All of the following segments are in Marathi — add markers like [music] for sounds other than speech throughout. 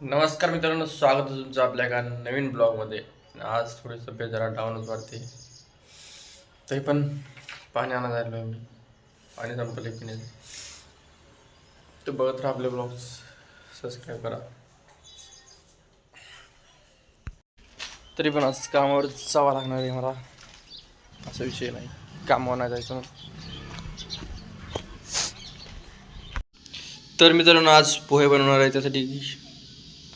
नमस्कार मित्रांनो स्वागत आहे तुमचं आपल्या एका नवीन ब्लॉगमध्ये. आज थोडी तब्येत जरा डाऊनच वाढते. तरी पण पाणी आणा जायला मी. पाणी संपले की नाही. तर बघत राहा आपले ब्लॉग सबस्क्राईब करा. तरी पण आज कामावर जावं लागणार आहे मला. असा विषय नाही. कामावर नाही जायचं तर मित्रांनो आज पोहे बनवणार आहे त्यासाठी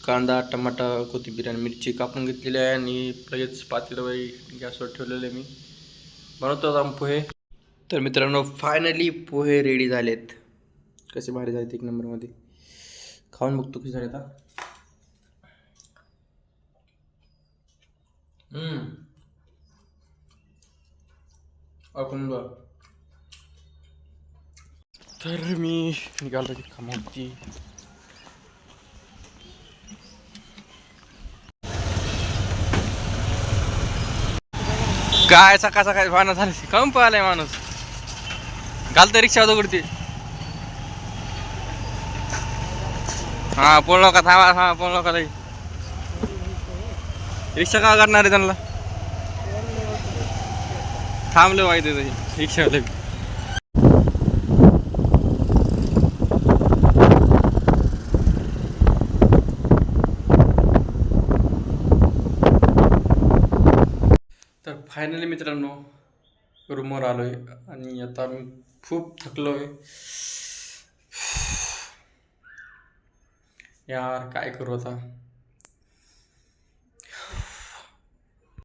कांदा टमाटा कोथिंबीर आणि मिरची कापून घेतलेली आहे आणि लगेच पातेलवरी गॅसवर ठेवलेले आहे मी. बनवतो आता पोहे. तर मित्रांनो फायनली पोहे रेडी झालेत. कसे भारी झालेत एक नंबरमध्ये. खाऊन बघतो कसे झाले आता आपण तर मी निघालो की कामावरती काय सकाळ सकाळी भावना झाली कम पाहिलाय माणूस? घालतं रिक्षा दगडती हा पोळलो का थांबा थांबा पोळलो का लई. रिक्षा का करणार आहे त्यांना? थांबलं माहिती तशी फायनली मित्रांनो रूमवर आलो आहे आणि आता मी खूप थकलो आहे [sighs] यार काय करू आता?